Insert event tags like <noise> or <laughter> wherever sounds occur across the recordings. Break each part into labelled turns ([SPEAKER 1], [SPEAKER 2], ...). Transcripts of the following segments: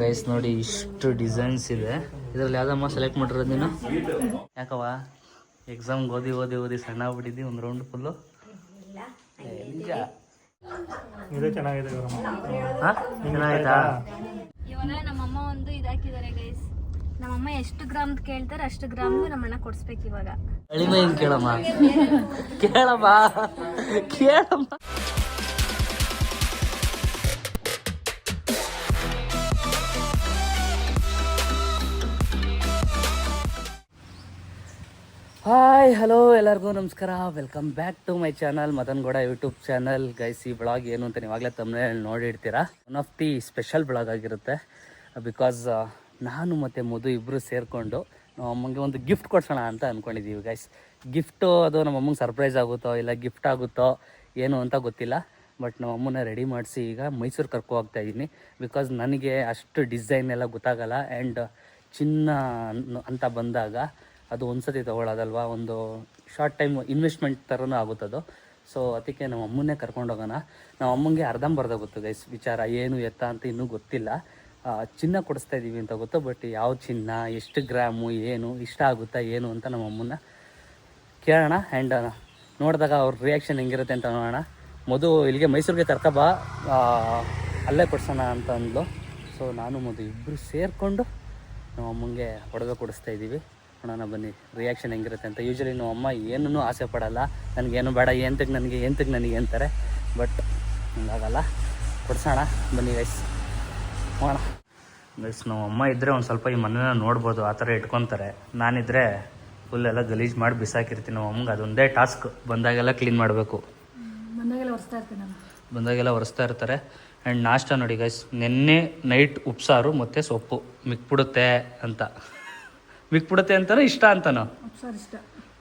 [SPEAKER 1] Guys ನೋಡಿ ಇಷ್ಟು designs ಇದೆ. ಇದರಲ್ಲಿ ಯಾವ್ದಮ್ಮ ಸೆಲೆಕ್ಟ್ ಮಾಡಿರೋದು ನೀನು? ಯಾಕವ ಎಕ್ಸಾಮ್ ಓದಿ ಓದಿ ಓದಿ ಸಣ್ಣ ಬಿಟ್ಟಿದ್ದಿ ಒಂದು ರೌಂಡ್ ಫುಲ್ಲು
[SPEAKER 2] ಇದು ಚೆನ್ನಾಗಿದೆ ಗೌರಮ್ಮ.
[SPEAKER 1] ಹಾಂ? ಚೆನ್ನಾಯ್ತಾ
[SPEAKER 3] ಇವಾಗ ನಮ್ಮಮ್ಮ ಒಂದು ಇದಾಕಿದ್ದಾರೆ ಗೈಸ್ ನಮ್ಮಮ್ಮ ಎಷ್ಟು ಗ್ರಾಮ್ ಕೇಳ್ತಾರೆ ಅಷ್ಟು ಗ್ರಾಮ್ ನಮ್ಮಣ್ಣ ಕೊಡ್ಸ್ಬೇಕು ಇವಾಗ.
[SPEAKER 1] ಅಳಿಮೆ ಕೇಳಮ್ಮ. ಕೇಳಮ್ಮ. ಕೇಳಮ್ಮ. ಹಾಯ್, ಹಲೋ, ಎಲ್ಲರಿಗೂ ನಮಸ್ಕಾರ. Welcome back to my channel Madan Gowda YouTube channel guys ಈ ಬ್ಲಾಗ್ ಏನು ಅಂತ ನೀವಾಗಲೇ ತಮ್ಮನೇ ನೋಡಿರ್ತೀರಾ? One of the special blog ಆಗಿರುತ್ತೆ. ಬಿಕಾಸ್ ನಾನು ಮತ್ತು ಮಧು ಇಬ್ಬರು ಸೇರಿಕೊಂಡು ನಮ್ಮ ಅಮ್ಮಂಗೆ ಒಂದು ಗಿಫ್ಟ್ ಕೊಡ್ಸೋಣ ಅಂತ ಅಂದ್ಕೊಂಡಿದ್ದೀವಿ ಗೈಸ್ ಗಿಫ್ಟು ಅದು ನಮ್ಮ ಅಮ್ಮಂಗೆ ಸರ್ಪ್ರೈಸ್ ಆಗುತ್ತೋ, ಇಲ್ಲ ಗಿಫ್ಟ್ ಆಗುತ್ತೋ, ಏನು ಅಂತ ಗೊತ್ತಿಲ್ಲ. ಬಟ್ ನಮ್ಮ ಅಮ್ಮನ ರೆಡಿ ಮಾಡಿಸಿ ಈಗ ಮೈಸೂರು ಕರ್ಕೊ ಹೋಗ್ತಾ ಇದ್ದೀನಿ. ಬಿಕಾಸ್ ನನಗೆ ಅಷ್ಟು ಡಿಸೈನ್ ಎಲ್ಲ ಗೊತ್ತಾಗಲ್ಲ. ಆ್ಯಂಡ್ ಚಿನ್ನ ಅಂತ ಬಂದಾಗ ಅದು ಒಂದ್ಸತಿ ತೊಗೊಳ್ಳೋದಲ್ವಾ? ಒಂದು ಶಾರ್ಟ್ ಟೈಮ್ ಇನ್ವೆಸ್ಟ್ಮೆಂಟ್ ಥರನೂ ಆಗುತ್ತದು ಸೊ ಅದಕ್ಕೆ ನಮ್ಮ ಅಮ್ಮನ್ನೇ ಕರ್ಕೊಂಡೋಗೋಣ ನಮ್ಮ ಅಮ್ಮಂಗೆ ಅರ್ಧಂಬರ್ಧ ಗೊತ್ತು ಗೈಸ್ ವಿಚಾರ. ಏನು ಎತ್ತ ಅಂತ ಇನ್ನೂ ಗೊತ್ತಿಲ್ಲ. ಚಿನ್ನ ಕೊಡಿಸ್ತಾ ಇದ್ದೀವಿ ಅಂತ ಗೊತ್ತು ಬಟ್ ಯಾವ ಚಿನ್ನ, ಎಷ್ಟು ಗ್ರಾಮು ಏನು, ಇಷ್ಟ ಆಗುತ್ತಾ, ಏನು ಅಂತ ನಮ್ಮ ಅಮ್ಮನ್ನ ಕೇಳೋಣ. ಆ್ಯಂಡ್ ನೋಡಿದಾಗ ಅವ್ರ ರಿಯಾಕ್ಷನ್ ಹೆಂಗಿರುತ್ತೆ ಅಂತ ನೋಡೋಣ. ಮಧು, ಇಲ್ಲಿಗೆ ಮೈಸೂರಿಗೆ ಕರ್ಕಬಾ ಅಲ್ಲೇ ಕೊಡ್ಸೋಣ ಅಂತ ಅಂದ್ಲು. ಸೊ ನಾನು ಮಧು ಇಬ್ಬರು ಸೇರಿಕೊಂಡು ನಮ್ಮ ಅಮ್ಮಂಗೆ ಒಡವೆ ಕೊಡಿಸ್ತಾ ಇದ್ದೀವಿ ನೋಡೋಣ ಬನ್ನಿ ರಿಯಾಕ್ಷನ್ ಹೆಂಗಿರುತ್ತೆ ಅಂತ. ಯೂಶ್ವಲಿ ನಮ್ಮ ಅಮ್ಮ ಏನೂ ಆಸೆ ಪಡೋಲ್ಲ. ನನಗೇನು ಬೇಡ ಎಂತಕ್ಕೆ ನನಗೆ ಎಂತಕ್ಕೆ ನನಗೆ ಅಂತಾರೆ. ಬಟ್ ಹಂಗಾಗಲ್ಲ. ಕೊಡ್ಸೋಣ ಬನ್ನಿ ಗೈಸ್ ಹೋಗೋಣ ಗೈಸ್ ನಮ್ಮ ಅಮ್ಮ ಇದ್ದರೆ ಒಂದು ಸ್ವಲ್ಪ ಈ ಮನೇನ ನೋಡ್ಬೋದು ಆ ಥರ ಇಟ್ಕೊತಾರೆ. ನಾನಿದ್ರೆ ಫುಲ್ ಎಲ್ಲ ಗಲೀಜು ಮಾಡಿ ಬಿಸಾಕಿರ್ತೀನಿ. ನಮ್ಮ ಅಮ್ಮಗೆ ಅದೊಂದೇ ಟಾಸ್ಕ್ ಬಂದಾಗೆಲ್ಲ ಕ್ಲೀನ್ ಮಾಡಬೇಕು.
[SPEAKER 3] ಬಂದಾಗೆಲ್ಲ ಒರೆಸ್ತಾ ಇರ್ತೀನಿ ನಾನು
[SPEAKER 1] ಬಂದಾಗೆಲ್ಲ ಒರೆಸ್ತಾ ಇರ್ತಾರೆ. ಆ್ಯಂಡ್ ನಾಷ್ಟ ನೋಡಿ ಗೈಸ್ ನಿನ್ನೆ ನೈಟ್ ಉಪ್ಸಾರು ಮತ್ತು ಸೊಪ್ಪು. ಮಿಕ್ಬಿಡುತ್ತೆ ಅಂತ. ಮಿಕ್ಬಿಡುತ್ತೆ ಅಂತಾನೋ ಇಷ್ಟ ಅಂತನೋ?
[SPEAKER 3] ಸರ್ ಇಷ್ಟ.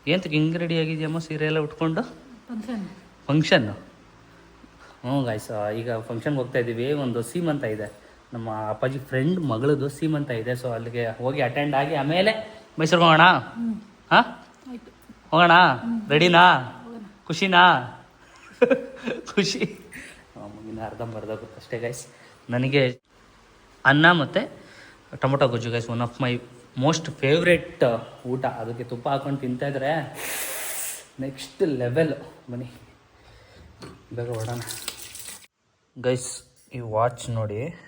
[SPEAKER 1] ಏಂತಕ್ಕೆ ಹಿಂಗೆ ರೆಡಿ ಆಗಿದೆಯಮ್ಮ ಸೀರೆ ಎಲ್ಲ ಉಟ್ಕೊಂಡು?
[SPEAKER 3] ಫಂಕ್ಷನ್
[SPEAKER 1] ಫಂಕ್ಷನ್ನು ಹ್ಞೂ ಗಾಯ್ಸ ಈಗ ಫಂಕ್ಷನ್ಗೆ ಹೋಗ್ತಾ ಇದ್ದೀವಿ. ಒಂದು ಸೀಮಂತ ಇದೆ. ನಮ್ಮ ಅಪ್ಪಾಜಿ ಫ್ರೆಂಡ್ ಮಗಳದು ಸೀಮಂತ ಇದೆ. ಸೊ ಅಲ್ಲಿಗೆ ಹೋಗಿ ಅಟೆಂಡ್ ಆಗಿ ಆಮೇಲೆ ಮೈಸೂರಿಗೆ ಹೋಗೋಣ? ಹಾಂ? ಹೋಗೋಣ? ರೆಡಿನಾ ಖುಷಿನಾ? <laughs> ಖುಷಿ. ಮುಗಿನ ಅರ್ಧಂಬರ್ಧ ಅಷ್ಟೇ ಗೈಸ್ ನನಗೆ ಅನ್ನ ಮತ್ತು ಟೊಮೊಟೊ ಗೊಜ್ಜು guys one of my most favourite ಊಟ. ಅದಕ್ಕೆ ತುಪ್ಪ ಹಾಕೊಂಡು ತಿಂತಾಯಿದ್ರೆ ನೆಕ್ಸ್ಟ್ ಲೆವೆಲ್ ಬನ್ನಿ. ಬೇಗ ಹೊಡೋಣ ಗೈಸ್ ಈ ವಾಚ್ ನೋಡಿ,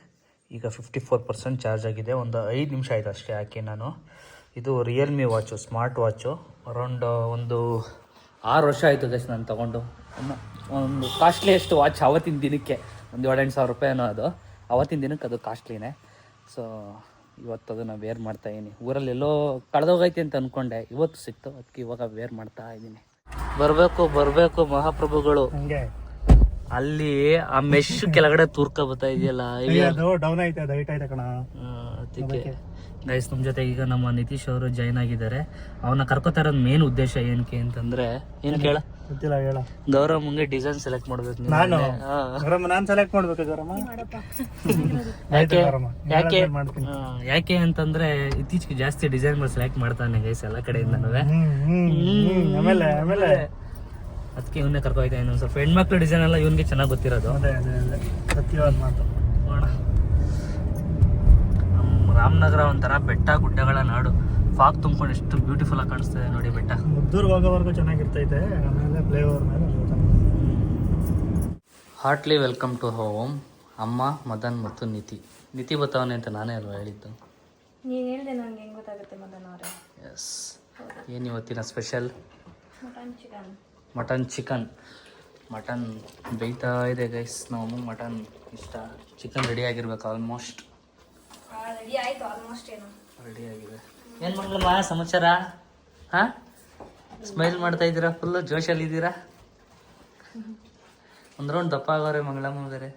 [SPEAKER 1] ಈಗ ಫಿಫ್ಟಿ ಫೋರ್ ಪರ್ಸೆಂಟ್ ಚಾರ್ಜ್ ಆಗಿದೆ. ಒಂದು ಐದು ನಿಮಿಷ ಆಯಿತು ಅಷ್ಟೇ ಹಾಕಿ ನಾನು. ಇದು Realme watch smart watch around ಒಂದು ಆರು ವರ್ಷ ಆಯಿತು ಗೈಸ್ ನಾನು ತೊಗೊಂಡು. ಒಂದು- ಕಾಸ್ಟ್ಲಿ ಕಾಸ್ಟ್ಲಿಯೆಸ್ಟ್ ವಾಚ್ ಅವತ್ತಿನ ದಿನಕ್ಕೆ. ಒಂದು ಏಳೆಂಟು ಸಾವಿರ ರೂಪಾಯಿ ಏನೋ ಅದು. ಅವತ್ತಿನ ದಿನಕ್ಕೆ ಅದು ಕಾಸ್ಟ್ಲಿನೇ ಸೊ ಇವತ್ತು ಅದನ್ನು ವೇರ್ ಮಾಡ್ತಾ ಇದ್ದೀನಿ ಊರಲ್ಲಿ ಎಲ್ಲೋ ಕಳೆದೋಗೈತೆ ಅಂತ ಅನ್ಕೊಂಡೆ. ಇವತ್ತು ಸಿಕ್ತು. ಅದಕ್ಕೆ ಇವಾಗ ವೇರ್ ಮಾಡ್ತಾ ಇದ್ದೀನಿ ಬರಬೇಕು ಬರಬೇಕು ಮಹಾಪ್ರಭುಗಳು.
[SPEAKER 2] ಹಂಗೆ.
[SPEAKER 1] ಅಲ್ಲಿ ಆ ಮೆಶ್ ಕೆಳಗಡೆ ತೂರ್ಕ ಬರ್ತಾ ಇದೆಯಲ್ಲ?
[SPEAKER 2] ಡೌನ್ ಐತೆ
[SPEAKER 1] ಅದಕ್ಕೆ ಗೈಸ್ ನಿಮ್ಮ ಜೊತೆ ಈಗ ನಮ್ಮ ನಿತೀಶ್ ಅವರು ಜಾಯ್ನ್ ಆಗಿದ್ದಾರೆ. ಅವನ್ನ ಕರ್ಕೋತಾ ಇರೋದು ಮೇನ್ ಉದ್ದೇಶ ಏನಕ್ಕೆ ಅಂತಂದ್ರೆ ಏನ್ ಕೇಳ?
[SPEAKER 2] ಗೊತ್ತಿಲ್ಲ ಹೇಳ.
[SPEAKER 1] ಗೌರವ್ ಮುಂಗೆ ಡಿಸೈನ್ ಸೆಲೆಕ್ಟ್ ಮಾಡ್ಬೇಕು ನಾನು.
[SPEAKER 2] ಗೌರಮ್ಮ ನಾನು ಸೆಲೆಕ್ಟ್ ಮಾಡ್ಬೇಕು ಗೌರಮ್ಮ? <laughs>
[SPEAKER 1] ಯಾಕೆ? ಯಾಕೆ? ಯಾಕೆ ಅಂತಂದ್ರೆ ಇತ್ತೀಚೆಗೆ ಜಾಸ್ತಿ ಡಿಸೈನ್ಗಳು ಸೆಲೆಕ್ಟ್ ಮಾಡ್ತಾನೆ ಗೈಸ್ ಎಲ್ಲ
[SPEAKER 2] ಕಡೆಯಿಂದ ಆಮೇಲೆ ಆಮೇಲೆ.
[SPEAKER 1] ಅದಕ್ಕೆ ಇವನ್ನೇ ಕರ್ಕೊ ಹೋಯ್ತಾ ಇನ್ನೊಂದು ಸ್ವಲ್ಪ ಹೆಣ್ಮಕ್ಳು ಡಿಸೈನ್ ಎಲ್ಲ ಇವನ್ಗೆ ಚೆನ್ನಾಗಿ ಗೊತ್ತಿರೋದು.
[SPEAKER 2] ಸತ್ಯವಾದ ಮಾತು.
[SPEAKER 1] ನೋಡ ನಮ್ಮ ರಾಮನಗರ ಒಂಥರ ಬೆಟ್ಟ ಗುಡ್ಡಗಳ ನಾಡು. ಫಾಗ್ ತುಂಬ್ಕೊಂಡು ಎಷ್ಟು ಬ್ಯೂಟಿಫುಲ್ ಆಗಿ ಕಾಣಿಸ್ತದೆ ನೋಡಿ ಬೆಟ್ಟ.
[SPEAKER 2] ಮುದ್ದೂರ್ಗೆ ಹೋಗೋವರೆಗೂ ಚೆನ್ನಾಗಿರ್ತೈತೆ ಆಮೇಲೆ ಪ್ಲೇ ಓವರ್ ಮೇಲೆ.
[SPEAKER 1] ಹಾರ್ಟ್ಲಿ ವೆಲ್ಕಮ್ ಟು ಹೋಮ್ ಅಮ್ಮ ಮದನ್ ಮತ್ತು ನಿತಿ. ನಿತಿ ಬತಾವನೆ ಅಂತ ನಾನೇ ಅಲ್ವಾ ಹೇಳಿದ್ದು?
[SPEAKER 3] ನೀನು ಹೇಳಿದೆ ನನಗೆ ಹೆಂಗೆ ಗೊತ್ತಾಗುತ್ತೆ ಮದನ್ ಅವರೇ?
[SPEAKER 1] ಎಸ್ ಏನು ಇವತ್ತಿನ special
[SPEAKER 3] mutton chicken
[SPEAKER 1] mutton chicken mutton ಬೇಯ್ತಾ ಇದೆ ಗೈಸ್ ನಾವು ಮಟನ್ ಇಷ್ಟ. ಚಿಕನ್ ರೆಡಿ ಆಗಿರ್ಬೇಕು ಆಲ್ಮೋಸ್ಟ್
[SPEAKER 3] ರೆಡಿ ಆಯ್ತು ಆಲ್ಮೋಸ್ಟ್ ಏನು.
[SPEAKER 1] ರೆಡಿ ಆಗಿದೆ. ಏನು ಮಂಗಳಮ್ಮ ಸಮಾಚಾರ? ಹಾಂ? ಸ್ಮೈಲ್ ಮಾಡ್ತಾ ಇದ್ದೀರಾ ಫುಲ್ಲು ಜೋಶಲ್ಲಿ ಇದ್ದೀರಾ? ಒಂದು ರೌಂಡ್ ದಪ್ಪ ಆಗೋರೆ ಮಂಗಳಮ್ಮ ಬೇರೆ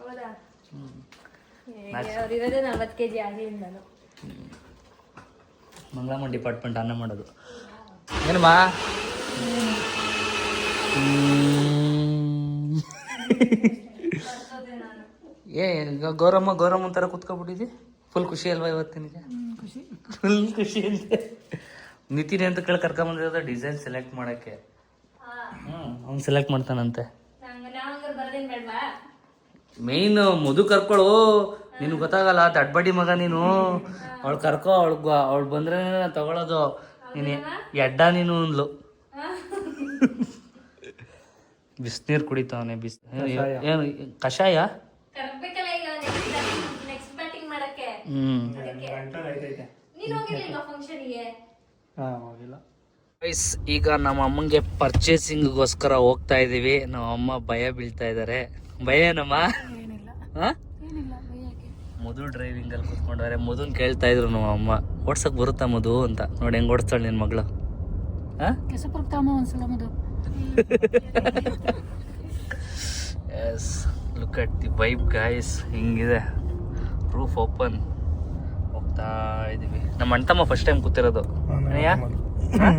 [SPEAKER 3] ಹೌದಾ?
[SPEAKER 1] ಹ್ಞೂ
[SPEAKER 3] ಅವ್ರು ಇರೋದೇ ನಲ್ವತ್ತು ಕೆ ಜಿ ಆಗಿಲ್ಲ ನಾನು
[SPEAKER 1] ಮಂಗಳಮ್ಮ ಡಿಪಾರ್ಟ್ಮೆಂಟ್ ಅನ್ನ ಮಾಡೋದು. ಏನಮ್ಮ? <laughs> ಏ ಗೌರಮ್ಮ ಗೌರಮ್ಮ ಥರ ಕುತ್ಕೊಬಿಟ್ಟಿದ್ದಿ? ಫುಲ್ ಖುಷಿ ಅಲ್ವಾ ಖುಷಿ. ಫುಲ್ ಖುಷಿ ಅಂತೆ ನಿತಿನ್ ಅಂತ ಕೇಳಿ ಕರ್ಕೊಂಬಂದಿರೋದು ಡಿಸೈನ್ ಸೆಲೆಕ್ಟ್ ಮಾಡೋಕ್ಕೆ. ಹ್ಞೂ ಅವ್ನು ಸೆಲೆಕ್ಟ್ ಮಾಡ್ತಾನಂತೆ. ಮೇಯ್ನ್ ಮಧು ಕರ್ಕೊಳ್ಳು ನಿನ್ಗೆ ಗೊತ್ತಾಗಲ್ಲ ದಡ್ಬಡಿ ಮಗ ನೀನು. ಅವಳು ಕರ್ಕೋ ಅವಳು ಅವಳು ಬಂದ್ರೆ ತಗೊಳ್ಳೋದು ನೀನು ಎಡ್ಡ ನೀನು ಅಂದ್ಲು. ಬಿಸಿನೀರು ಕುಡಿತಾವನೆ ಬಿಸಿ ಏನು ಕಷಾಯ? ಹ್ಮ್
[SPEAKER 2] ಹಾ ಹೋಗಿಲ್ಲ.
[SPEAKER 1] ಗೈಸ್ ಈಗ ನಮ್ಮ ಅಮ್ಮಂಗೆ ಪರ್ಚೇಸಿಂಗ್ಗೋಸ್ಕರ ಹೋಗ್ತಾ ಇದೀವಿ. ನಮ್ಮ ಅಮ್ಮ ಭಯ ಬೀಳ್ತಾ ಇದಾರೆ. ಭಯ ಏನಮ್ಮ? ಹಾ? ಮಧು ಡ್ರೈವಿಂಗ್ ಅಲ್ಲಿ ಕುತ್ಕೊಂಡವ್ರೆ ಮಧುನ್ ಕೇಳ್ತಾ ಇದ್ರು ನಮ್ಮ ಅಮ್ಮ. ಓಡ್ಸಕ್ ಬರುತ್ತಾ ಮಧು ಅಂತ. ನೋಡಿ ಹೆಂಗ್ ಓಡಿಸ್ತಾಳೆ ನಿನ್ ಮಗಳು. ಹಾ? Yes look at the vibe guys ಹಿಂಗಿದೆ. ಪ್ರೂಫ್ ಓಪನ್ ಹೋಗ್ತಾ ಇದೀವಿ ನಮ್ಮ ಅಂಟಮ್ಮ ಫಸ್ಟ್ ಟೈಮ್ ಕೂತಿರೋದು?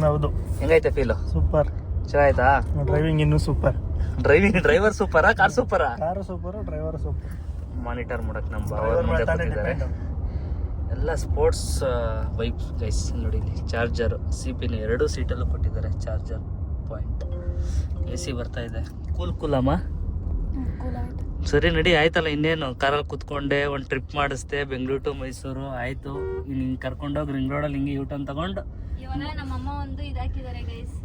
[SPEAKER 2] ಹೌದು.
[SPEAKER 1] ಹೆಂಗೈತೆ ಫೀಲು
[SPEAKER 2] ಸೂಪರ್.
[SPEAKER 1] ಚೆನ್ನಾಯ್ತಾ
[SPEAKER 2] ಡ್ರೈವಿಂಗ್ ಇನ್ನೂ ಸೂಪರ್.
[SPEAKER 1] ಡ್ರೈವಿಂಗ್ ಡ್ರೈವರ್ ಸೂಪರಾ car ಸೂಪರಾ?
[SPEAKER 2] Car super driver super.
[SPEAKER 1] Monitor ಮಾಡಕ್ ನಮ್ಮ ಕೂತಿದ್ದಾರೆ. ಎಲ್ಲ ಸ್ಪೋರ್ಟ್ಸ್ ಬೈಕ್ ಗೈಸ್ ನೋಡಿ ಇಲ್ಲಿ ಚಾರ್ಜರ್ ಸಿ ಪಿನ ಎರಡು ಸೀಟಲ್ಲೂ ಕೊಟ್ಟಿದ್ದಾರೆ ಚಾರ್ಜರ್ ಪಾಯಿಂಟ್ ಎ ಸಿ ಬರ್ತಾ ಇದೆ. ಕೂಲ್ ಕೂಲ್ ಅಮ್ಮ? ಸರಿ ನಡಿ ಆಯ್ತಲ್ಲ ಇನ್ನೇನು? ಕಾರಲ್ಲಿ ಕುತ್ಕೊಂಡೆ ಒಂದು ಟ್ರಿಪ್ ಮಾಡಿಸ್ದೆ ಬೆಂಗಳೂರು ಟು ಮೈಸೂರು ಆಯ್ತು. ಹಿಂಗೆ ಕರ್ಕೊಂಡೋಗಿ ರಿಂಗ್ ರೋಡಲ್ಲಿ ಹಿಂಗೆ ಯೂಟರ್ನ್ ತಗೊಂಡು.
[SPEAKER 3] ಇವಾಗ ನಮ್ಮಮ್ಮ ಒಂದು ಇದಾಕಿದ್ದಾರೆ ಗೈಸ್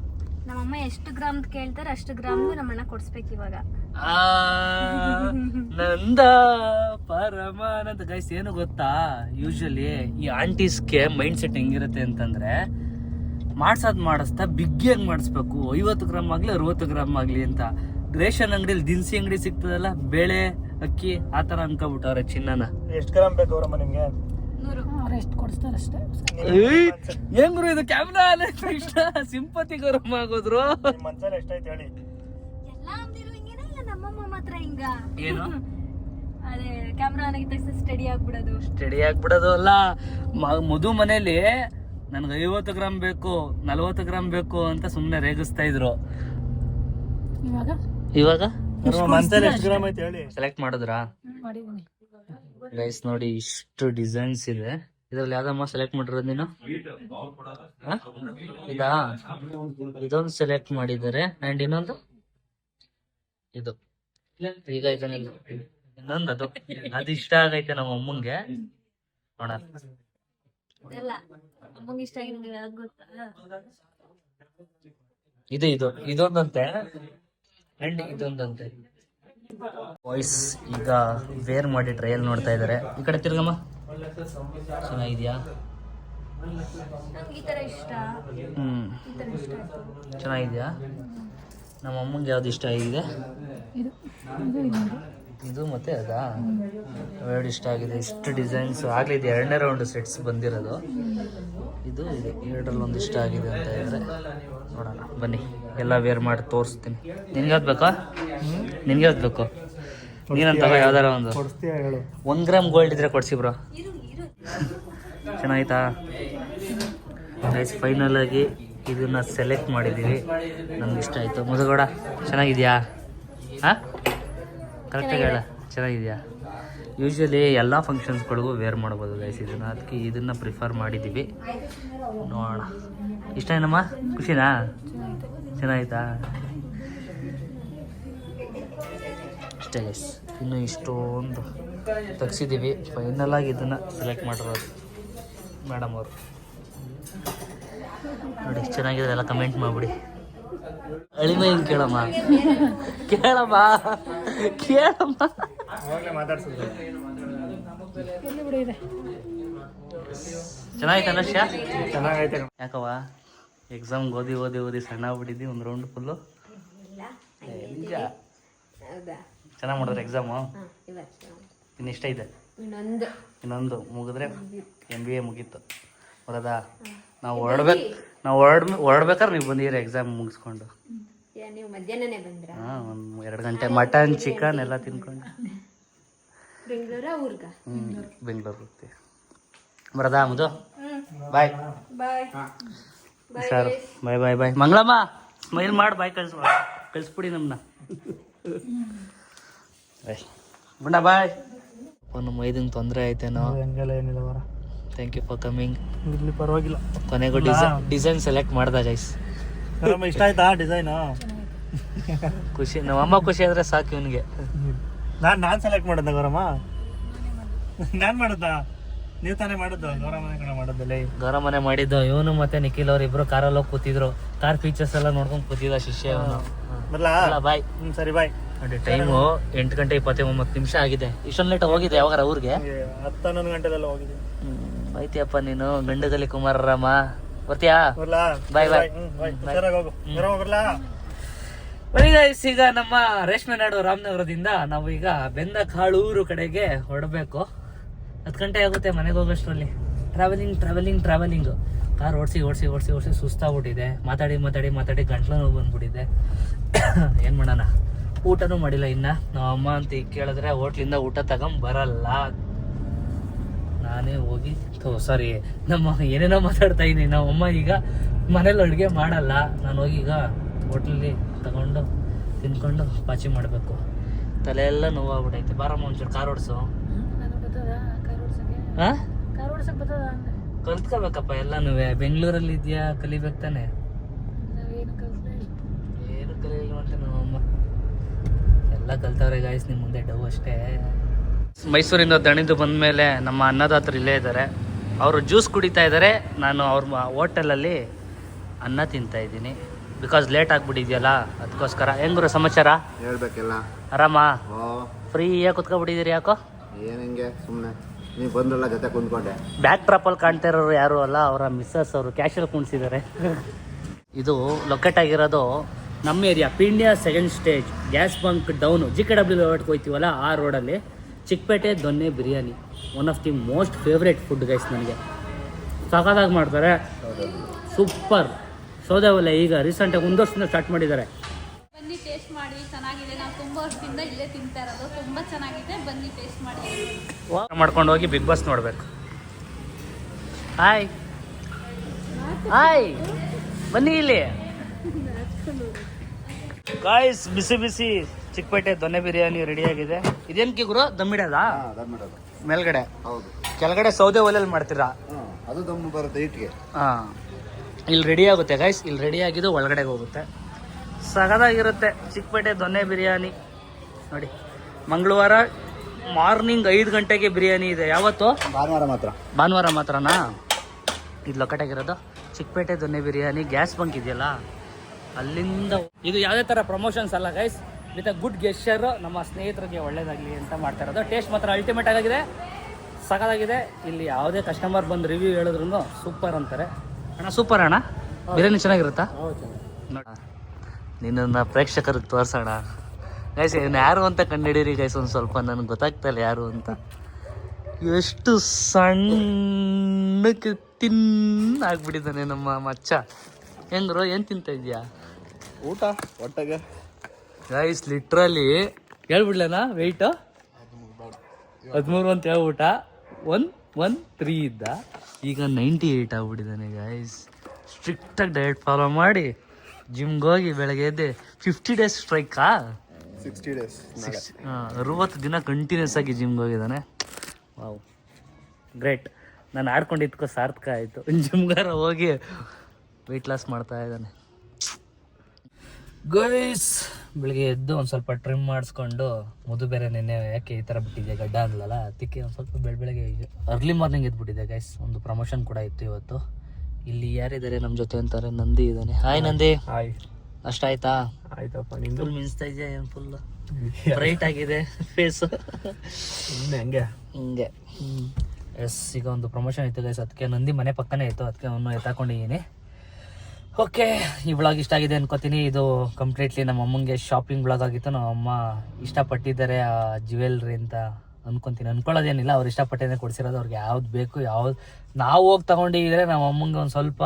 [SPEAKER 3] ನಮ್ಮಮ್ಮ ಎಷ್ಟು ಗ್ರಾಮ್ ಕೇಳ್ತಾರೆ ಅಷ್ಟು ಗ್ರಾಮ್ ನಮ್ಮಣ್ಣ ಕೊಡ್ಸ್ಬೇಕು ಇವಾಗ.
[SPEAKER 1] ನಂದ ಪರಮಾನಂದ. ಗೈಸ್ ಏನು ಗೊತ್ತಾ? ಯೂಶಲಿ ಈ ಆಂಟೀಸ್ಗೆ ಮೈಂಡ್ ಸೆಟ್ ಹೆಂಗಿರುತ್ತೆ ಅಂತಂದ್ರೆ ಮಾಡ್ಸೋದ್ ಮಾಡಿಸ್ತಾ ಬಿಗ್ಗಿಯಾಗಿ ಮಾಡಿಸ್ಬೇಕು. ಐವತ್ತು ಗ್ರಾಮ್ ಆಗಲಿ ಅರವತ್ತು ಗ್ರಾಮ್ ಆಗಲಿ ಅಂತ. ರೇಷನ್ ಅಂಗಡಿಲಿ ದಿನಸಿ ಅಂಗಡಿ ಸಿಗ್ತದಲ್ಲ ಬೇಳೆ ಅಕ್ಕಿ ಆ ತರ ಅನ್ಕೋಬಿಟ್ಟವ್ರೆ ಚಿನ್ನನ.
[SPEAKER 2] ಎಷ್ಟು ಗ್ರಾಮ್ ಬೇಕು ಅವರಮ್ಮ ನಿಮ್ಗೆ?
[SPEAKER 3] ನೂರು.
[SPEAKER 1] ಹೆಂಗ್ರು ಇದು ಕ್ಯಾಮ್ರಾ ಇಷ್ಟ? ಸಿಂಪತಿ ಗೌರಮ್ಮ ಆಗೋದ್ರು.
[SPEAKER 2] ನಿಮ್ಮ ಮನ್ಸಲ್ಲಿ ಎಷ್ಟೈತೆ ಹೇಳಿ.
[SPEAKER 3] ಎಲ್ಲ ಅಂದಿರು ಹಿಂಗೇನ ನಮ್ಮಮ್ಮ ಮಾತ್ರ ಹಿಂಗ.
[SPEAKER 1] ಏನು?
[SPEAKER 3] ಅದೇ ಕ್ಯಾಮ್ರಾ ತಕ್ಷಣ ಸ್ಟಡಿ ಆಗ್ಬಿಡೋದು.
[SPEAKER 1] ಸ್ಟಡಿ ಆಗ್ಬಿಡೋದು ಅಲ್ಲ. ಮ- ಮಧು ಮನೇಲಿ ನನ್ಗೆ ಐವತ್ತು ಗ್ರಾಮ್ ಬೇಕು ನಲ್ವತ್ತು ಗ್ರಾಮ್ ಬೇಕು ಅಂತ ಸುಮ್ಮನೆ ರೇಗಿಸ್ತಾ ಇದ್ರು. ಇವಾಗ?
[SPEAKER 2] ಹೇಳಿ?
[SPEAKER 1] ಸೆಲೆಕ್ಟ್ ಮಾಡಿದ್ರಾ? ಗೈಸ್ ನೋಡಿ ಇಷ್ಟು ಡಿಸೈನ್ಸ್ ಇದೆ. ಇದ್ರಲ್ಲಿ ಯಾವ್ದಮ್ಮ ಸೆಲೆಕ್ಟ್ ಮಾಡಿರೋದು ನೀನು? ಹ? ಇದಾ? ಇದೊಂದು ಸೆಲೆಕ್ಟ್ ಮಾಡಿದ್ದಾರೆ. ಅಂಡ್ ಇನ್ನೊಂದು? ಇದು. ಈಗ ಇದನ್ನ ಇನ್ನೊಂದು ಅದು. ಅದು ಇಷ್ಟ ಆಗೈತೆ ನಮ್ಮ ಅಮ್ಮಂಗೆ. ನೋಡೋಣ.
[SPEAKER 3] ಗೊತ್ತಾ?
[SPEAKER 1] ಇದು ಇದು. ಇದೊಂದಂತೆ. ಅಂಡ್ ಇದೊಂದಂತೆ. ವಾಯ್ಸ್ ಈಗ ವೇರ್ ಮಾಡಿ ಟ್ರಯಲ್ ನೋಡ್ತಾ ಇದ್ದಾರೆ ಈ ಕಡೆ ತಿರ್ಗಮ್ಮ. ಚೆನ್ನಾಗಿದ್ಯಾ?
[SPEAKER 3] ನಂಗೆ ಈ ತರ ಇಷ್ಟ.
[SPEAKER 1] ಹ್ಮ್.
[SPEAKER 3] ಈ ಇಷ್ಟ ಆಯ್ತು.
[SPEAKER 1] ಚೆನ್ನಾಗಿದ್ಯಾ? ನಮ್ಮ ಅಮ್ಮಂಗೆ ಯಾವ್ದು ಇಷ್ಟ ಆಗಿದೆ? ಇದು ಮತ್ತೆ ಅದಾ? ಎರಡು ಇಷ್ಟ ಆಗಿದೆ. ಇಷ್ಟು ಡಿಸೈನ್ಸ್ ಆಗಲಿ ಇದು ಎರಡನೇ ರೌಂಡ್ ಸೆಟ್ಸ್ ಬಂದಿರೋದು. ಇದು ಇದೆ. ಎರಡರಲ್ಲಿ ಒಂದು ಇಷ್ಟ ಆಗಿದೆ ಅಂತ ಹೇಳಿದ್ರೆ ನೋಡೋಣ. ಬನ್ನಿ. ಎಲ್ಲ ವೇರ್ ಮಾಡಿ ತೋರಿಸ್ತೀನಿ. ನಿನ್ಗೆ ಬೇಕಾ? ನಿನ್ಗೆ ಬೇಕು? ನೀನಂತ ಯಾವ್ದಾರ ಒಂದು. ಒಂದು ಗ್ರಾಮ್ ಗೋಲ್ಡ್ ಇದ್ರೆ ಕೊಡ್ಸಿ ಬ್ರೋ ಚೆನ್ನಾಯ್ತಾ ಗೈಸ್ ಫೈನಲ್ ಆಗಿ ಇದನ್ನ ಸೆಲೆಕ್ಟ್ ಮಾಡಿದ್ದೀವಿ. ನಮ್ಗೆ ಇಷ್ಟ ಆಯಿತು. ಮುದುಗೋಡ ಚೆನ್ನಾಗಿದ್ಯಾ? ಹಾಂ? ಕರೆಕ್ಟಾಗಿ ಹೇಳ. ಚೆನ್ನಾಗಿದ್ಯಾ? ಯೂಶ್ವಲಿ ಎಲ್ಲ ಫಂಕ್ಷನ್ಸ್ಗಳಿಗೂ ವೇರ್ ಮಾಡ್ಬೋದು ಗೈಸ್ ಇದನ್ನು. ಅದಕ್ಕೆ ಇದನ್ನು ಪ್ರಿಫರ್ ಮಾಡಿದ್ದೀವಿ. ನೋಡೋಣ. ಇಷ್ಟ ಏನಮ್ಮ? ಖುಷಿನಾ? ಚೆನ್ನಾಯ್ತಾ ಅಷ್ಟೇ ಗೈಸ್ ಇನ್ನು ಇಷ್ಟೊಂದು ತೆಗ್ಸಿದ್ದೀವಿ. ಫೈನಲ್ ಆಗಿ ಇದನ್ನು ಸೆಲೆಕ್ಟ್ ಮಾಡಿರೋದು ಮೇಡಮ್ ಅವರು. ನೋಡಿ ಚೆನ್ನಾಗಿದೆ ಎಲ್ಲ ಕಮೆಂಟ್ ಮಾಡಿಬಿಡಿ. ಅಳಿಮ ಹಿಂಗೆ ಕೇಳಮ್ಮ. ಕೇಳಮ್ಮ. ಕೇಳಮ್ಮ. ಚೆನ್ನಾಗೈತೆ ಅನಶ್ಯ
[SPEAKER 2] ಚೆನ್ನಾಗೈತೆ
[SPEAKER 1] ಯಾಕವ್ವ? ಎಕ್ಸಾಮ್ಗೆ ಓದಿ ಓದಿ ಓದಿ ಸಣ್ಣ ಆಗ್ಬಿಟ್ಟಿದ್ದಿ ಒಂದು ರೌಂಡ್ ಫುಲ್ಲು ನಿಜ? ಚೆನ್ನಾಗಿ ಮಾಡಿದ್ರೆ ಎಕ್ಸಾಮು ಇನ್ನು ಇಷ್ಟ ಇದೆ
[SPEAKER 3] ಇನ್ನೊಂದು.
[SPEAKER 1] ಇನ್ನೊಂದು ಮುಗಿದ್ರೆ ಎಂ ಬಿ ಎ ಮುಗೀತು. ಬರೋದಾ ನಾವು ಹೊರಡ್ಬೇಕು ನಾವು ಹೊರಡ್ ಹೊರಡ್ಬೇಕಾದ್ರೆ ನೀವು ಬಂದಿದ್ದೀರಿ ಎಕ್ಸಾಮ್ ಮುಗಿಸ್ಕೊಂಡು.
[SPEAKER 3] ಬಂದ್ರ?
[SPEAKER 1] ಹಾಂ ಒಂದು ಎರಡು ಗಂಟೆ ಮಟನ್ ಚಿಕನ್ ಎಲ್ಲ ತಿನ್ಕೊಂಡು.
[SPEAKER 3] ಬೆಂಗಳೂರು
[SPEAKER 1] ಹೋಗ್ತೀವಿ. ಬರೋದಾ ಮುದು bye
[SPEAKER 3] bye
[SPEAKER 1] sir bye bye bye Mangalamma smile ಮಾಡಿ ಬಾಯ್ ಕಳ್ಸ ಕಳಿಸ್ಬಿಡಿ ನಮ್ಮನ್ನ ಬಾಯ್ ಗುಂಡ ಬಾಯ್. ನಮ್ಮ ಮೈದಿನ ತೊಂದರೆ ಆಯ್ತೇನೋ?
[SPEAKER 2] ಹಂಗೆಲ್ಲ ಏನಿಲ್ಲ ಬರ
[SPEAKER 1] ಥ್ಯಾಂಕ್ ಯು ಫಾರ್ ಕಮಿಂಗ್
[SPEAKER 2] ಇಲ್ಲಿ ಪರವಾಗಿಲ್ಲ.
[SPEAKER 1] ಕೊನೆಗೂ ಡಿಸೈನ್ ಡಿಸೈನ್ ಸೆಲೆಕ್ಟ್ ಮಾಡ್ದ ಗೈಸ್
[SPEAKER 2] ಇಷ್ಟ ಆಯ್ತಾ ಡಿಸೈನು?
[SPEAKER 1] ಖುಷಿ ನಮ್ಮಮ್ಮ ಖುಷಿ ಆದ್ರೆ ಸಾಕು ಇವನಿಗೆ.
[SPEAKER 2] ನಾನು ನಾನು ಸೆಲೆಕ್ಟ್ ಮಾಡಿದ್ದೆ ಗೌರಮ್ಮ. ನಾನು ಮಾಡದ್ದ ನೀವ್ ತಾನೇ ಮಾಡಿದ್ದು ಗೌರ ಮನೆ ಕಡೆ ಮಾಡದ್ದಲ್ಲ?
[SPEAKER 1] ಗೌರ ಮನೆ ಮಾಡಿದ್ದು ಇವನು ಮತ್ತೆ ನಿಖಿಲ್ ಅವ್ರು ಇಬ್ರು ಕಾರಲ್ಲಿ ಹೋಗಿ ಕೂತಿದ್ರು. ಕಾರ್ ಫೀಚರ್ಸ್ ಎಲ್ಲ ನೋಡ್ಕೊಂಡು ಕೂತಿದ್ದ ಶಿಷ್ಯ ಅವನು
[SPEAKER 2] ಬರ್ಲಾ?
[SPEAKER 1] ಬಾಯ್
[SPEAKER 2] ಹ್ಞೂ ಸರಿ ಬಾಯ್
[SPEAKER 1] ನೋಡಿ ಟೈಮು ಎಂಟು ಗಂಟೆ ಇಪ್ಪತ್ತೊಂಬತ್ತು ನಿಮಿಷ ಆಗಿದೆ. ಇಷ್ಟೊಂದು ಲೇಟ್ ಹೋಗಿದೆ ಯಾವಾಗ ಊರಿಗೆ?
[SPEAKER 2] ಹತ್ತು ಹನ್ನೊಂದು ಗಂಟೆದೆಲ್ಲ ಹ್ಮ್
[SPEAKER 1] ಐತಿಯಪ್ಪ ನೀನು ಗಂಡದಲ್ಲಿ ಕುಮಾರರಾಮ ಬರ್ತೀಯಾ?
[SPEAKER 2] ಬಾಯ್ ಬಾಯ್
[SPEAKER 1] ಬನ್ನಿ guys, ಈಗ ನಮ್ಮ ರೇಷ್ಮೆ ನಾಡು ರಾಮನಗರದಿಂದ ನಾವು ಈಗ ಬೆಂದ ಕಾಳೂರು ಕಡೆಗೆ ಹೊರಡಬೇಕು. ಹತ್ತು ಗಂಟೆ ಆಗುತ್ತೆ ಮನೆಗೆ ಹೋಗೋಷ್ಟರಲ್ಲಿ. ಟ್ರಾವೆಲಿಂಗ್ ಟ್ರಾವೆಲಿಂಗ್ ಟ್ರಾವೆಲಿಂಗ್ ಕಾರ್ ಓಡಿಸಿ ಓಡಿಸಿ ಓಡಿಸಿ ಓಡಿಸಿ ಸುಸ್ತಾಗ್ಬಿಟ್ಟಿದೆ. ಮಾತಾಡಿ ಮಾತಾಡಿ ಮಾತಾಡಿ ಗಂಟ್ಲು ನೋವು ಬಂದ್ಬಿಟ್ಟಿದೆ. <coughs> ಏನು ಮಾಡೋಣ? ಊಟನೂ ಮಾಡಿಲ್ಲ ಇನ್ನು. ನಮ್ಮ ಅಮ್ಮ ಅಂತ ಈಗ ಕೇಳಿದ್ರೆ ಹೋಟ್ಲಿಂದ ಊಟ ತಗೊಂಬರಲ್ಲ ನಾನೇ ಹೋಗಿ ಸಾರಿ ನಮ್ಮ ಏನೇನೋ ಮಾತಾಡ್ತಾ ಇದ್ದೀನಿ. ನಮ್ಮ ಅಮ್ಮ ಈಗ ಮನೇಲಿ ಅಡುಗೆ ಮಾಡಲ್ಲ. ನಾನು ಹೋಗಿ ಈಗ ಹೋಟ್ಲಲ್ಲಿ ತಗೊಂಡು ತಿನ್ಕೊಂಡು ಪಾಚಿ ಮಾಡಬೇಕು. ತಲೆ ಎಲ್ಲ ನೋವಾಗ್ಬಿಟ್ಟೈತೆ ಬಾರಮ್ಮ ಒಂಚೂರು ಕಾರ್ ಓಡಿಸು. ಕಲ್ತ್ಕೋಬೇಕಪ್ಪ ಎಲ್ಲನೂ ಬೆಂಗಳೂರಲ್ಲಿ ಇದೆಯಾ ಕಲಿಬೇಕು ತಾನೆ? ಏನು ಕಲಿಯಲ್ಲ ಅಂತ ನಮ್ಮಮ್ಮ ಎಲ್ಲ ಕಲ್ತವ್ರೆ ಗಾಯ್ಸ್ ನಿಮ್ಮ ಮುಂದೆ ಡವ್ ಅಷ್ಟೇ. ಮೈಸೂರಿಂದ ದಣಿದು ಬಂದ ಮೇಲೆ ನಮ್ಮ ಅನ್ನದಾತರು ಇಲ್ಲೇ ಇದ್ದಾರೆ. ಅವರು ಜ್ಯೂಸ್ ಕುಡಿತಾ ಇದ್ದಾರೆ. ನಾನು ಅವ್ರ ಹೋಟೆಲಲ್ಲಿ ಅನ್ನ ತಿಂತಾ ಇದ್ದೀನಿ. ಬಿಕಾಸ್ ಲೇಟ್ ಆಗ್ಬಿಟ್ಟಿದ್ಯಲ್ಲ ಅದಕ್ಕೋಸ್ಕರ ಹೆಂಗ್ರ ಸಮಾಚಾರ?
[SPEAKER 4] ಹೇಳ್ಬೇಕೆಲ್ಲ.
[SPEAKER 1] ಆರಾಮ?
[SPEAKER 4] ಓ.
[SPEAKER 1] ಫ್ರೀಯಾಗಿ ಕುತ್ಕೊಬಿಟ್ಟಿದ್ದೀರಿ ಯಾಕೋ?
[SPEAKER 4] ಏನಂಗೆ ಹಿಂಗೆ ಸುಮ್ಮನೆ ನೀವು ಬಂದ್ರಲ್ಲ ಜೊತೆ ಕುಂತ್ಕೊಂಡೆ.
[SPEAKER 1] ಬ್ಯಾಕ್ ಟ್ರಾಪಲ್ಲಿ ಕಾಣ್ತಾ ಇರೋರು ಯಾರು ಅಲ್ಲ ಅವರ ಮಿಸ್ಸಸ್ ಅವರು ಕ್ಯಾಶಲ್ಲಿ ಕುಣಿಸಿದ್ದಾರೆ. ಇದು ಲೊಕೇಟ್ ಆಗಿರೋದು ನಮ್ಮ area ಪಿಂಡಿಯಾ second stage gas bunk down G K W road ಹೋಯ್ತೀವಲ್ಲ ಆ ರೋಡಲ್ಲಿ ಚಿಕ್ಕಪೇಟೆ ದೊನ್ನೆ biryani one of the most favourite food guys ನನಗೆ. ಸಖತ್ತಾಗಿ ಮಾಡ್ತಾರೆ. ಸೂಪರ್ ಸೌದೆ ಒಲೆ ಈಗ ರೀಸೆಂಟಾಗಿ ಒಂದು ವರ್ಷದಿಂದ ಸ್ಟಾರ್ಟ್ ಮಾಡಿದ್ದಾರೆ.
[SPEAKER 3] ಬನ್ನಿ ಟೇಸ್ಟ್ ಮಾಡಿ ಚೆನ್ನಾಗಿದೆ. ನಾವು ತುಂಬಾ ವರ್ಷದಿಂದ ಇಲ್ಲೇ ತಿಂತಾ ಇರೋದು. ತುಂಬ ಚೆನ್ನಾಗಿದೆ. ಬನ್ನಿ ಟೇಸ್ಟ್ ಮಾಡಿ.
[SPEAKER 1] ಮಾಡ್ಕೊಂಡು ಹೋಗಿ ಬಿಗ್ ಬಾಸ್ ನೋಡ್ಬೇಕು. ಹಾಯ್. ಹಾಯ್. ಬನ್ನಿ ಇಲ್ಲಿ. ಗಾಯ್ಸ್ ಬಿಸಿ ಬಿಸಿ ಚಿಕ್ಕಪೇಟೆ ದೊನ್ನೆ ಬಿರಿಯಾನಿ ರೆಡಿ ಆಗಿದೆ. ಇದೇನ್ ಗುರು? ದಮ್ಮಿಡದ ಮೇಲ್ಗಡೆ.
[SPEAKER 4] ಹೌದು.
[SPEAKER 1] ಕೆಳಗಡೆ ಸೌದೆ ಒಲೆಯಲ್ಲಿ ಮಾಡ್ತೀರಾ?
[SPEAKER 4] ಅದು ದಮ್ಮು ಬರುತ್ತೆ ಇಟ್ಗೆ
[SPEAKER 1] ಹಾ. ಇಲ್ಲಿ ರೆಡಿ ಆಗುತ್ತೆ ಗಾಯ್ಸ್ ಇಲ್ಲಿ ರೆಡಿ ಆಗಿದ್ದು ಒಳಗಡೆ ಹೋಗುತ್ತೆ. ಸಗದಾಗಿರುತ್ತೆ. ಚಿಕ್ಕಪೇಟೆ ದೊನ್ನೆ ಬಿರಿಯಾನಿ. ನೋಡಿ ಮಂಗಳವಾರ ಮಾರ್ನಿಂಗ್ ಐದು ಗಂಟೆಗೆ ಬಿರಿಯಾನಿ ಇದೆ. ಯಾವತ್ತು?
[SPEAKER 4] ಭಾನುವಾರ ಮಾತ್ರ.
[SPEAKER 1] ಭಾನುವಾರ ಮಾತ್ರನಾ? ಇದು ಲೊಕಟಾಗಿರೋದು? ಚಿಕ್ಕಪೇಟೆ ದೊನ್ನೆ ಬಿರಿಯಾನಿ. ಗ್ಯಾಸ್ ಬಂಕ್ ಇದೆಯಲ್ಲ? ಅಲ್ಲಿಂದ ಇದು ಯಾವುದೇ ಥರ ಪ್ರಮೋಷನ್ಸ್ ಅಲ್ಲ guys with a good gesture ನಮ್ಮ ಸ್ನೇಹಿತರಿಗೆ ಒಳ್ಳೇದಾಗಲಿ ಅಂತ ಮಾಡ್ತಾ ಇರೋದು. ಟೇಸ್ಟ್ ಮಾತ್ರ ಅಲ್ಟಿಮೇಟ್ ಆಗಿದೆ ಸಗದಾಗಿದೆ. ಇಲ್ಲಿ ಯಾವುದೇ ಕಸ್ಟಮರ್ ಬಂದು ರಿವ್ಯೂ ಹೇಳಿದ್ರು ಸೂಪರ್ ಅಂತಾರೆ. ಅಣ್ಣ ಸೂಪರ್ ಅಣ್ಣ? ಬಿರಿಯಾನಿ ಚೆನ್ನಾಗಿರುತ್ತಾ? ನೋಡ ನಿನ್ನನ್ನು ಪ್ರೇಕ್ಷಕರಿಗೆ ತೋರಿಸೋಣ. ಗೈಸ್ ಇನ್ನು ಯಾರು ಅಂತ ಕಂಡುಹಿಡೀರಿ ಗೈಸ್ ಒಂದು ಸ್ವಲ್ಪ ನನಗೆ ಗೊತ್ತಾಗ್ತಾ ಇಲ್ಲ ಯಾರು ಅಂತ. ಎಷ್ಟು ಸಣ್ಣಕ್ಕೆ ತಿನ್ನ ಆಗ್ಬಿಟ್ಟಿದ್ದಾನೆ ನಮ್ಮ ಮಚ್ಚ. ಹೆಂಗ್ರೋ ಏನು ತಿಂತ ಇದೆಯಾ
[SPEAKER 4] ಊಟ ಒಟ್ಟಾಗ
[SPEAKER 1] ಗೈಸ್ ಲಿಟ್ರಲಿ ಹೇಳ್ಬಿಡ್ಲೇನಾ? ವೆಯ್ಟು ಹದಿಮೂರು ಅಂತ ಹೇಳ್ಬಿಟ್ಟ. ಒನ್ ಒನ್ ತ್ರೀ ಇದ್ದ. ಈಗ ನೈಂಟಿ ಏಯ್ಟ್ ಆಗ್ಬಿಟ್ಟಿದ್ದಾನೆ ಗೈಸ್ ಸ್ಟ್ರಿಕ್ಟಾಗಿ ಡಯಟ್ ಫಾಲೋ ಮಾಡಿ. ಜಿಮ್ಗೆ ಹೋಗಿ ಬೆಳಗ್ಗೆ ಎದ್ದೆ ಫಿಫ್ಟಿ ಡೇಸ್ ಸ್ಟ್ರೈಕಾ
[SPEAKER 4] ಸಿಕ್ಸ್ಟಿ ಡೇಸ್
[SPEAKER 1] ಸಿಕ್ಸ್ ಅರುವತ್ತು ದಿನ ಕಂಟಿನ್ಯೂಸ್ ಆಗಿ ಜಿಮ್ ಹೋಗಿದ್ದಾನೆ ವಾವ್ ಗ್ರೇಟ್ ನಾನು ಆಡ್ಕೊಂಡಿದ್ಕೋ ಸಾರ್ಥಕ ಆಯಿತು. <laughs> ಜಿಮ್ಗಾರ ಹೋಗಿ ವೆಯ್ಟ್ ಲಾಸ್ ಮಾಡ್ತಾ ಇದ್ದಾನೆ. ಗೋಯ್ಸ್ ಬೆಳಿಗ್ಗೆ ಎದ್ದು ಒಂದು ಸ್ವಲ್ಪ ಟ್ರಿಮ್ ಮಾಡಿಸ್ಕೊಂಡು ಮುದು ಬೇರೆ ನೆನ್ನೆ ಯಾಕೆ ಈ ಥರ ಬಿಟ್ಟಿದ್ದೆ ಗಡ್ಡ ಅನ್ಲಲ್ಲ ಅದಕ್ಕೆ ಒಂದು ಸ್ವಲ್ಪ ಬೆಳ ಬೆಳಗ್ಗೆ ಅರ್ಲಿ ಮಾರ್ನಿಂಗ್ ಎದ್ಬಿಟ್ಟಿದೆ ಗೈಸ್ ಒಂದು ಪ್ರಮೋಷನ್ ಕೂಡ ಇತ್ತು ಇವತ್ತು. ಇಲ್ಲಿ ಯಾರಿದ್ದಾರೆ ನಮ್ಮ ಜೊತೆ ಅಂತಾರೆ ನಂದಿ ಇದ್ದಾನೆ. ಹಾಯ್ ನಂದಿ.
[SPEAKER 2] ಹಾಯ್
[SPEAKER 1] ಅಷ್ಟಾಯ್ತಾ?
[SPEAKER 2] ಆಯ್ತಪ್ಪ ನಿಂದು?
[SPEAKER 1] ಫುಲ್ ಮಿನ್ಸ್ತಾ ಇದೆಯಾ ಏನು ಫುಲ್ ಬ್ರೈಟ್ ಆಗಿದೆ ಫೇಸ್
[SPEAKER 2] ಸುಮ್ಮನೆ ಹಂಗೆ?
[SPEAKER 1] ಹಿಂಗೆ. ಎಸ್ ಈಗ ಒಂದು ಪ್ರಮೋಷನ್ ಇತ್ತು ಗೈಸ್ ಅದಕ್ಕೆ ನಂದಿ ಮನೆ ಪಕ್ಕನೇ ಇತ್ತು ಅದಕ್ಕೆ ಅವನು ಎತ್ತಾಕೊಂಡಿದ್ದೀನಿ. ಓಕೆ ಈ ಬ್ಲಾಗ್ ಇಷ್ಟ ಆಗಿದೆ ಅನ್ಕೋತೀನಿ. ಇದು ಕಂಪ್ಲೀಟ್ಲಿ ನಮ್ಮ ಅಮ್ಮಂಗೆ ಶಾಪಿಂಗ್ ಬ್ಲಾಗ್ ಆಗಿತ್ತು. ನಮ್ಮ ಅಮ್ಮ ಇಷ್ಟಪಟ್ಟಿದ್ದಾರೆ ಆ ಜ್ಯುವೆಲ್ರಿ ಅಂತ. ಅನ್ಕೊಂತೀನಿ. ಅನ್ಕೊಳ್ಳೋದೇನಿಲ್ಲ. ಅವ್ರು ಇಷ್ಟಪಟ್ಟೇನೆ ಕೊಡಿಸಿರೋದು ಅವ್ರಿಗೆ ಯಾವ್ದು ಬೇಕು, ಯಾವ್ದು ನಾವು ಹೋಗಿ ತಗೊಂಡಿದ್ರೆ ನಮ್ಮ ಅಮ್ಮಂಗೆ ಒಂದು ಸ್ವಲ್ಪ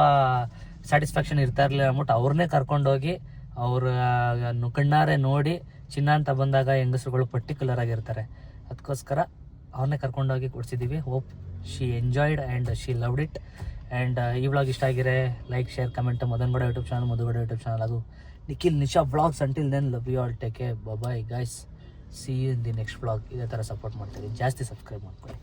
[SPEAKER 1] ಸ್ಯಾಟಿಸ್ಫ್ಯಾಕ್ಷನ್ ಇರ್ತಾ ಇರಲಿಲ್ಲ ಅಂದ್ಬಿಟ್ಟು ಅವ್ರನ್ನೇ ಕರ್ಕೊಂಡೋಗಿ ಅವ್ರ ಕಣ್ಣಾರೆ ನೋಡಿ ಚಿನ್ನ ಅಂತ ಬಂದಾಗ ಹೆಂಗಸರುಗಳು ಪರ್ಟಿಕ್ಯುಲರ್ ಆಗಿರ್ತಾರೆ. ಅದಕ್ಕೋಸ್ಕರ ಅವ್ರನ್ನೇ ಕರ್ಕೊಂಡೋಗಿ ಕೊಡ್ಸಿದ್ದೀವಿ hope she enjoyed and she loved it. And ಈ ವ್ಲಾಗ್ ಇಷ್ಟ ಆಗಿರೆ like, share, comment. Madan Gowda YouTube channel Madhu Gowda YouTube channel ಅದು. Nikhil, Nisha vlogs until then love you all take bye guys see in the next vlog ಇದೇ ಥರ support ಮಾಡ್ತೀವಿ ಜಾಸ್ತಿ subscribe ಮಾಡ್ಕೊಳ್ಳಿ.